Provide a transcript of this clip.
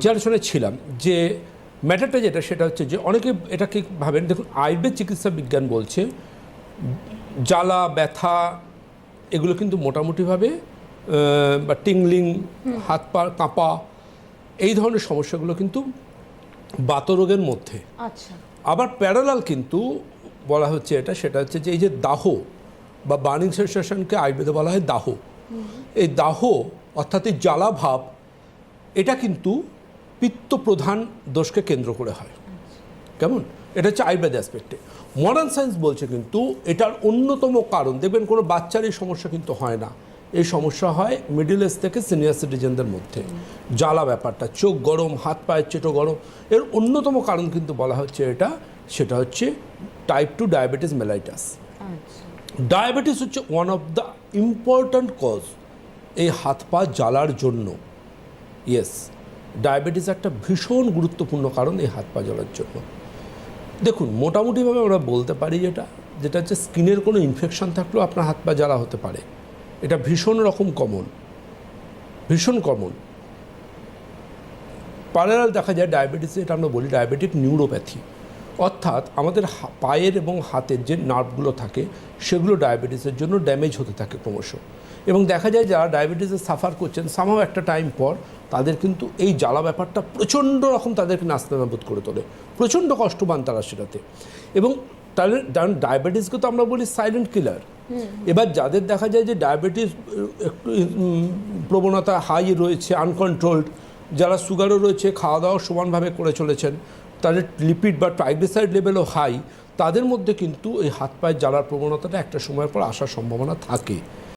যে আলোচনায় ছিলাম যে ম্যাটারটা যেটা সেটা হচ্ছে যে অনেকে এটাকে ভাবেন দেখুন আয়ুর্বেদ চিকিৎসা বিজ্ঞান বলছে জ্বালা ব্যথা এগুলো কিন্তু মোটামুটিভাবে বা টিংলিং হাত পা কাঁপা এই ধরনের সমস্যাগুলো কিন্তু বাতরোগের মধ্যে। আচ্ছা। আবার প্যারালাল কিন্তু বলা হচ্ছে এটা সেটা হচ্ছে যে এই যে দাহ বা বার্নিং সেন্সেশনকে আয়ুর্বেদে বলা হয় দাহ। এই দাহ অর্থাৎ এই জ্বালা ভাব এটা কিন্তু পিত্ত প্রধান দোষকে কেন্দ্র করে হয়। কেমন? এটা হচ্ছে আয়ুর্বেদ অ্যাসপেক্টে মডার্ন সায়েন্স বলছে কিন্তু এটার অন্যতম কারণ দেখবেন কোনো বাচ্চার এই সমস্যা কিন্তু হয় না। এই সমস্যা হয় মিডিল এজ থেকে সিনিয়র সিটিজেনদের মধ্যে। জ্বালা ব্যাপারটা চোখ গরম হাত পায়ের চেটো গরম এর অন্যতম কারণ কিন্তু বলা হচ্ছে এটা সেটা হচ্ছে type two diabetes mellitus diabetes হচ্ছে one of the important cause এই হাত পা জ্বালার জন্য। ইয়েস ডায়াবেটিস একটা ভীষণ গুরুত্বপূর্ণ কারণ এই হাত পা জ্বলার জন্য। দেখুন, মোটামুটিভাবে আমরা বলতে পারি যেটা যেটা হচ্ছে স্কিনের কোনো ইনফেকশন থাকলেও আপনার হাত পা জ্বালা হতে পারে। এটা ভীষণ রকম কমন ভীষণ কমন প্যারালাল দেখা যায় ডায়াবেটিসে এটা আমরা বলি ডায়াবেটিক নিউরোপ্যাথি অর্থাৎ আমাদের পায়ের এবং হাতের যে নার্ভগুলো থাকে সেগুলো ডায়াবেটিসের জন্য ড্যামেজ হতে থাকে ক্রমশ। এবং দেখা যায় যারা ডায়াবেটিসে সাফার করছেন সামাও একটা টাইম পর তাদের কিন্তু এই জ্বালা ব্যাপারটা প্রচণ্ড রকম তাদেরকে নাস্তানাবোধ করে তোলে। প্রচণ্ড কষ্ট পান তারা সেটাতে। এবং তাহলে কারণ ডায়াবেটিসকে তো আমরা বলি সাইলেন্ট কিলার এবার যাদের দেখা যায় যে ডায়াবেটিস একটু প্রবণতা হাই রয়েছে আনকন্ট্রোলড যারা সুগারও রয়েছে খাওয়া দাওয়া সমানভাবে করে চলেছেন। তাদের লিপিড বা ট্রাইগ্লিসাইড লেভেলও হাই তাদের মধ্যে কিন্তু এই হাত পায়ের জ্বালার প্রবণতাটা একটা সময়ের পর আসার সম্ভাবনা থাকে।